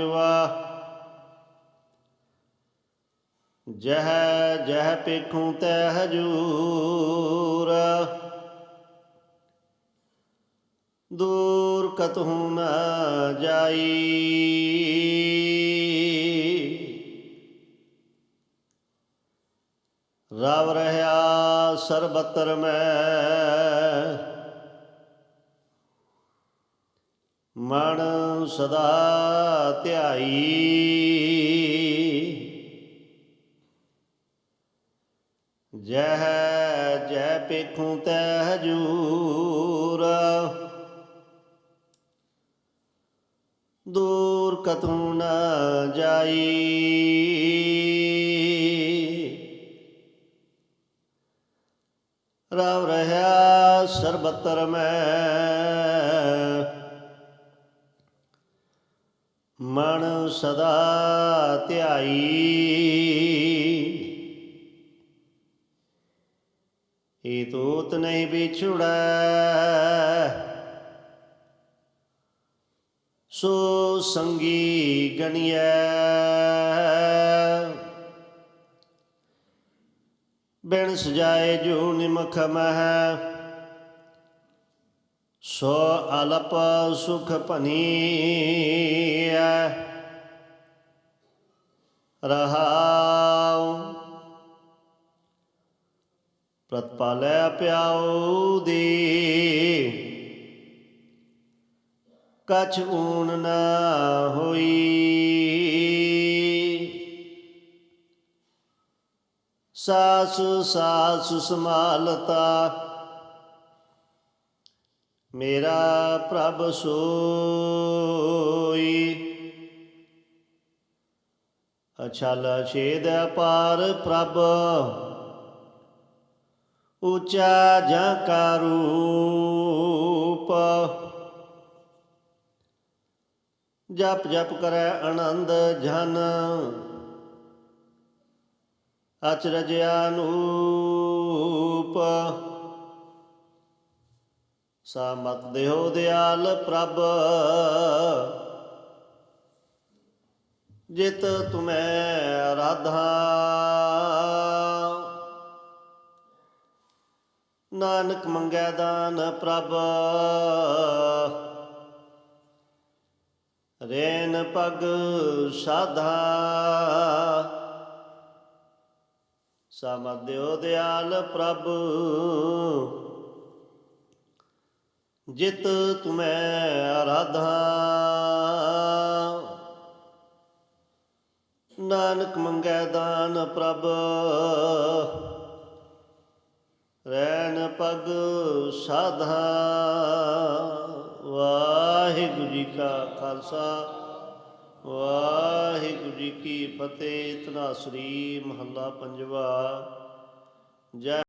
ਵਾ। ਜਹ ਜਹ ਪੇਖੂ ਤੈ ਹਜੂਰ। ਦੂਰ ਕਤਹੂ ਨਾ ਜਾਈ। ਰਵ ਰਹਾ ਸਰਬਤਰ ਮੈਂ। ਮਨ ਸਦਾ ਧਿਆਈ। ਜਹ ਜੈ ਪੇਖੂ ਤੈ ਹਜੂਰ। ਦੂਰ ਕਤੂ ਨ ਜਾਈ। ਰਵ ਰਹਾ ਸਰਬਤਰ ਮੈਂ। ਮਨ ਸਦਾ ਧਿਆਈ। ਏ ਤੋਤ ਨਹੀਂ ਵਿਛੜੈ। ਸੋ ਸੰਗੀ ਗਣੀਐ। ਬਿਨ ਸਜਾਏ ਜੋ ਨਿਮਖ ਮਹਿ। ਸੋ ਅਲਪ ਸੁਖ ਭਨੀਐ। ਰਹਾਉ। ਪ੍ਰਤਪਾਲੈ ਪਿਆਉ ਦੀ। ਕਛ ਊਨ ਨਾ ਹੋਈ। ਸਾਸ ਸਾਸ ਸਮਾਲਤਾ ਮੇਰਾ ਪ੍ਰਭ ਸੋਈ। ਅਛਲ ਛੇਦ ਪਾਰ ਪ੍ਰਭ, ਉੱਚਾ ਜਾਂ ਕਾ ਰੂਪ। ਜਪ ਜਪ ਕਰੈ ਆਨੰਦ ਜਨ, ਅਚਰਜ ਅਨੂਪ। ਸਾ ਮਤ ਦੇਹੋ ਦਿਆਲ ਪ੍ਰਭ। ਜਿਤ ਤੁਮੈ ਰਾਧਾ ਨਾਨਕ ਮੰਗੈ ਦਾਨ ਪ੍ਰਭ। ਰੇਨ ਪਗ ਸਾਧਾ। ਸਮਦਿਓ ਦਿਆਲ ਪ੍ਰਭ। ਜਿਤ ਤੁਮੈ ਆਰਾਧਾ। ਨਾਨਕ ਮੰਗੈ ਦਾਨ ਪ੍ਰਭ। ਰੈਣ ਪਗ ਸਾਧਾ। ਵਾਹਿਗੁਰੂ ਜੀ ਕਾ ਖਾਲਸਾ। ਵਾਹਿਗੁਰੂ ਜੀ ਕੀ ਫਤਿਹ। ਤਨਾਸਰੀ ਮਹੱਲਾ ਪੰਜਵਾ। ਜੈ